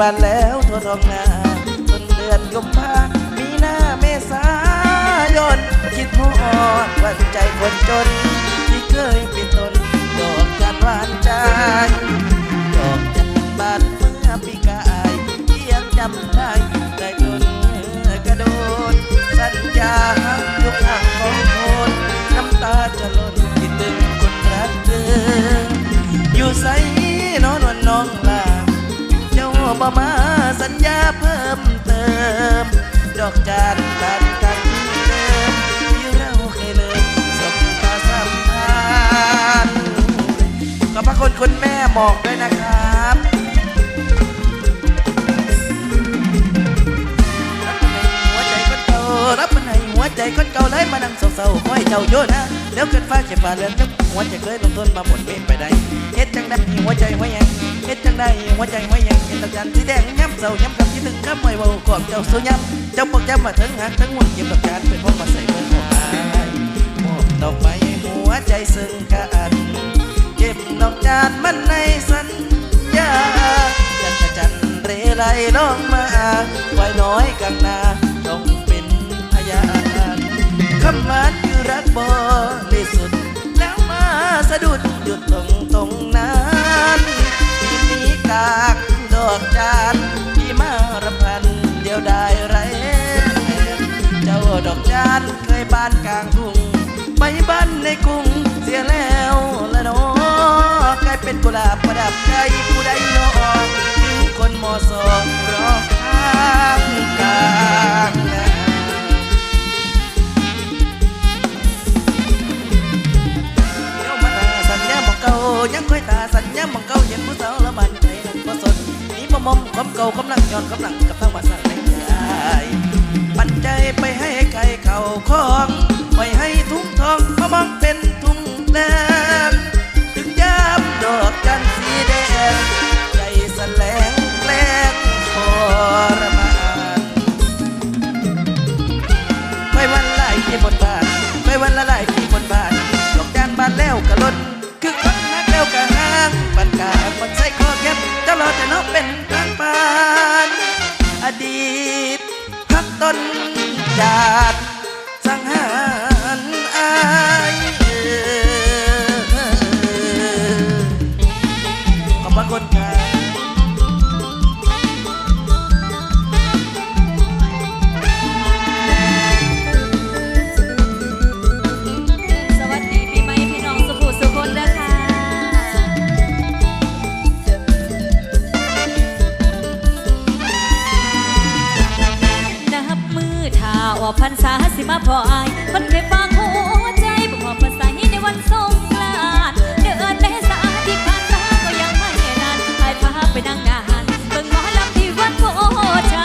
บ้านแล้วทั่วท้องนาต้นเดือนกุมภามีหน้าเมษายนคิดฮอดวันใจคนจน ที่เคย คุณแม่หมอกด้วยนะครับรับมันให้หัวใจคนเก่าเลยมานั่งเศร้าๆคอยเจ้าโยนะแล้วเกิดฟ้าเจ็บฟ้าเรือนจับหัวใจเคยลงทุนมาหมดเมไปได้เฮ็ดจังได้หัวใจหัวยังเฮ็ดจังได้หัวใจหัวยังเห็นตะกันสีแดงย้ำเศร้าย้ำคำที่ถึงข้ามไม่เบากอบเจ้าสู้ย้ำเจ้าปกย้ำมาถึงหักทั้งหมดเก็บดอกจานเป็นพวกมาใส่เมืองหัวอายมอบดอกไม้หัวใจซึ่งกันเก็บ ดอกจานมันในสัญญาจันทจันเรไรลองมาไว้น้อยกังนาต้องเป็นพยานคำมันคือรักบริสุทธิ์แล้วมาสะดุดหยุดตรงตรงนั้นที่มีกากดอกจาน ตุลาประดับใจผู้ใดเนอถึงคนมอสองรอข้างกลางนาเดี๋ยวมาตาสัญญาหมองเก่ายังค่อยตาสัญญาหมองเก่าเห็นผู้สาวละมันใจนั้นบ่สนนี่มอมอมความเก่ากำลังย้อนกำลังกับทางมาสั่งในใจปันใจไปให้ใครเข่าคองไว้ให้ทุกทองเขามองเป็นทุ่งแดงถึงยา ดอกจันสีแดง คนเคยฟังหัวใจบ่พอภาษาในวันสงกรานต์เดือนเมษาที่ผ่านมาก็ยังไม่นานอายพาไปนั่งนานเบิ่งหมอลำที่วัดหัวใจ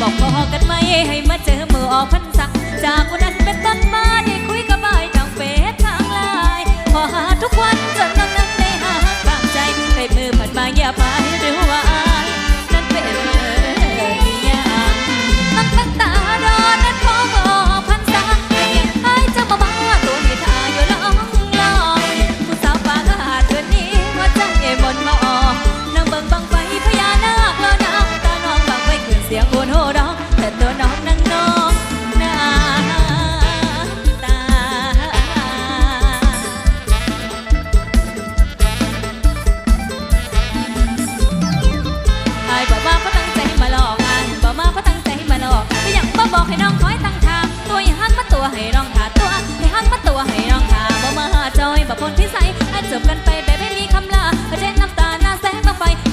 บอกพอกันไหมให้มาเจอมือออกพรรษาจากวันนั้นเป็นต้น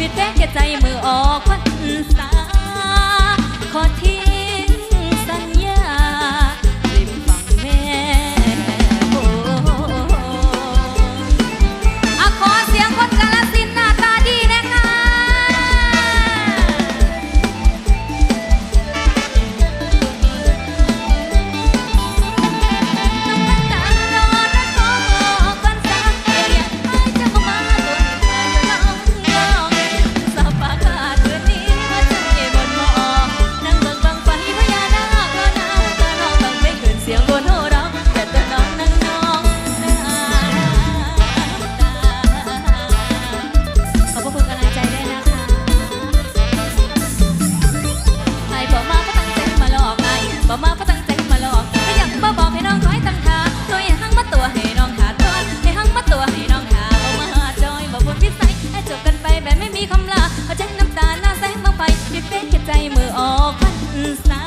ปิดแป้งแก่ใจมือออกควันสาขอที่ แบบไม่มีคำลาเอาใจน้ำตาหน้าแสงบางไปเรียกเต้นแค่ใจมือออกพันสา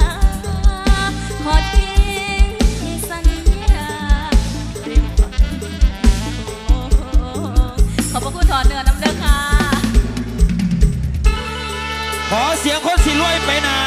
ขอทิ้งสัญญาขอบพระคุณถอนเนื้อน้ำเด้อค่ะ ขอเสียงคนสิรวยไปนา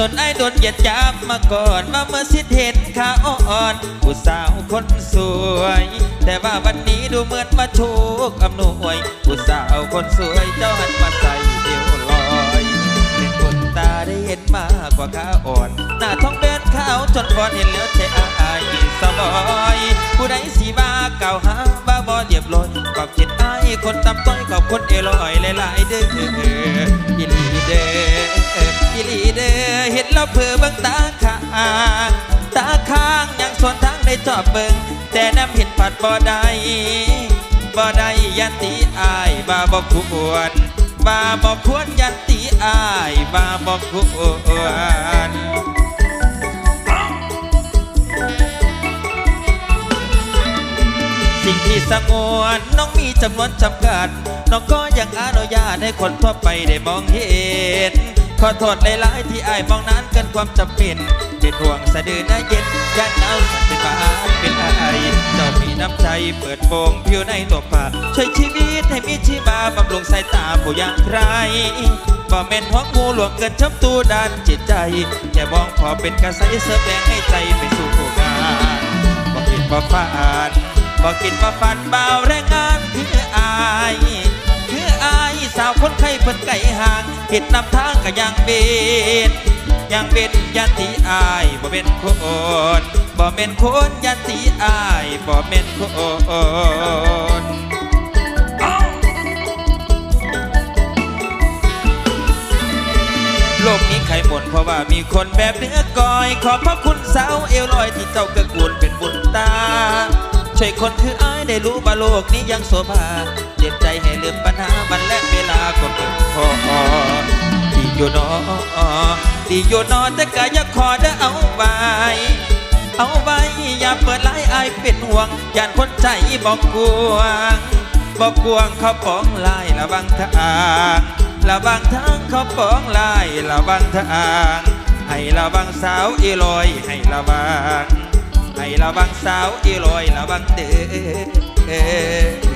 จนไอ้โดนเหยียดจับมาก่อนมาเมื่อสิเห็นขาอ่อนผู้สาวคนสวย แต่ว่าวันนี้ดูเหมือนมาโชคอำนวยผู้สาวคนสวยเจ้าหันมาใส่เดียวลอยเป็นคนตาได้เห็นมากกว่าขาอ่อน หน้าท้องเดินขาวจนพอนเห็นแล้วใจอายสบอย เห็นแล้วเพื่อบิ่งตาข้างตาข้างยังส่วนทางได้จอบเบิ่งแต่น้ำเห็นผัดบ่ได้บ่ได้ยันตีอายบ่าบ่ควรบ่าบ่ควรยันตีอายบ่าบ่ควรสิ่งที่สงวนน้องมีจำนวนจำกัด น้องก็ยังอนุญาตให้คนทั่วไปได้มองเห็น ขอโทษหลายๆที่อายมองนานเกินความจำเป็นเป็นห่วงสะดือหน้าเย็นยันหนาสันเป็นบาดเป็นไอเจ้ามีน้ำใจเปิดโปงผิวในตัวปาช่วยชีวิตให้มีชีวาบำรุงสายตาผู้ยางใครบ่แม่นหัวงูหลวงเกินช้ำตูด้านจิตใจ แค่มองพอเป็นกระใสเสริมแรงให้ใจไปสู่งานบ่กินบ่ฝันบ่กินบ่ฝันเบาแรงงานคืออายคืออาย สาวคนไข้เพิ่นไก่ห่างเห็นนำทางก็ยังเบ็นยังเป็นยันตีอายบ่เป็นคนบ่เป็นคนยันตีอายบ่เป็นคนโลกนี้ใครหมดเพราะว่ามีคนแบบเนื้อกอย ขอบพระคุณสาวเอวลอยที่เจ้าเกื้อกูลเป็นบุญตา ช่วยคนคืออายได้รู้ว่าโลกนี้ยังโสภาเจ็บใจให้ลืมปัญหามันและเวลาก็เกินพอดีอยู่นอดีอยู่นอแต่ก็อยากขอได้เอาไว้เอาไว้อย่าเปิดไลายอายเป็นห่วงย่านคนใจบอกกวางบอกกวางเขาปองไลายระวังทางระวังทางเขาปองไลายระวังทางให้ระวังสาวอีลอยให้ระวัง ให้ระวังสาวอีลอยระวังเด้อ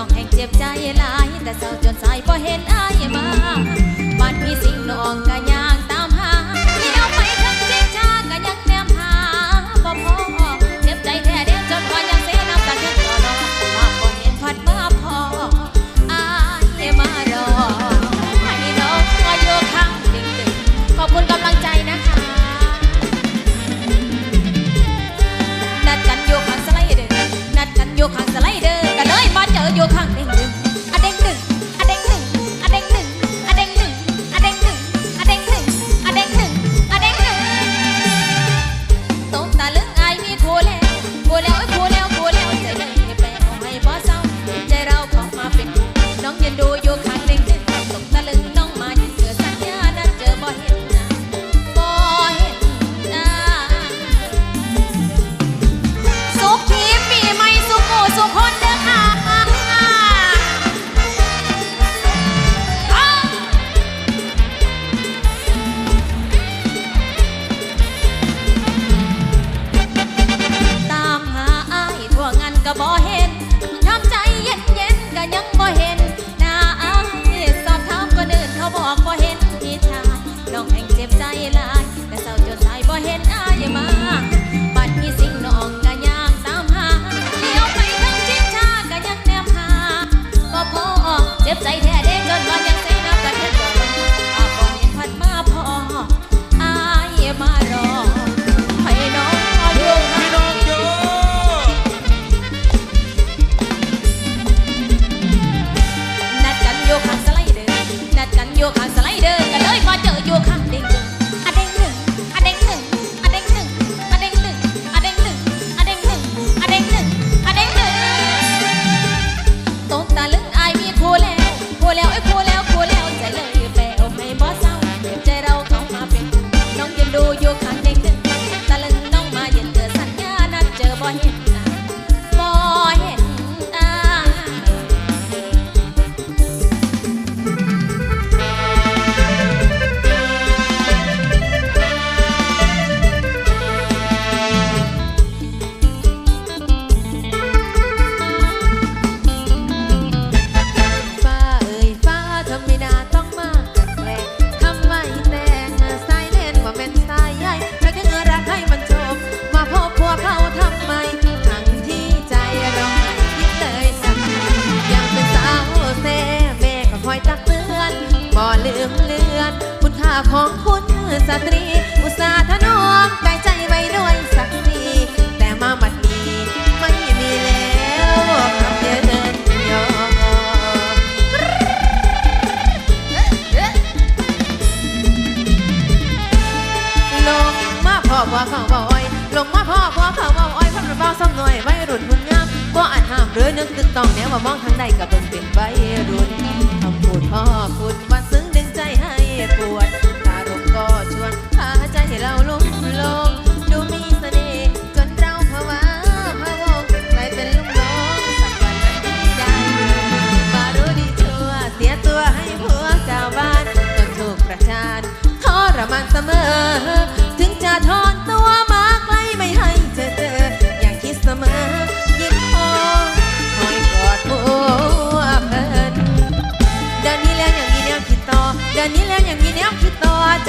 องแห่งเจ็บใจหลาย แต่เศร้าจนสา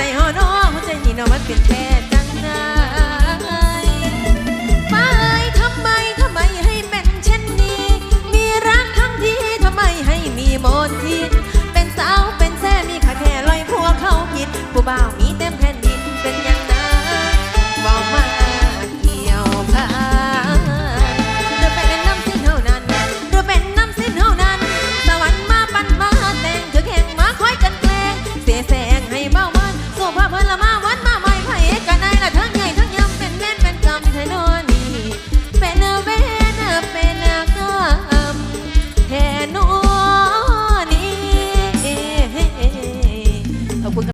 ใจฮอน้อหัวใจนี่น้อมันเป็นแท้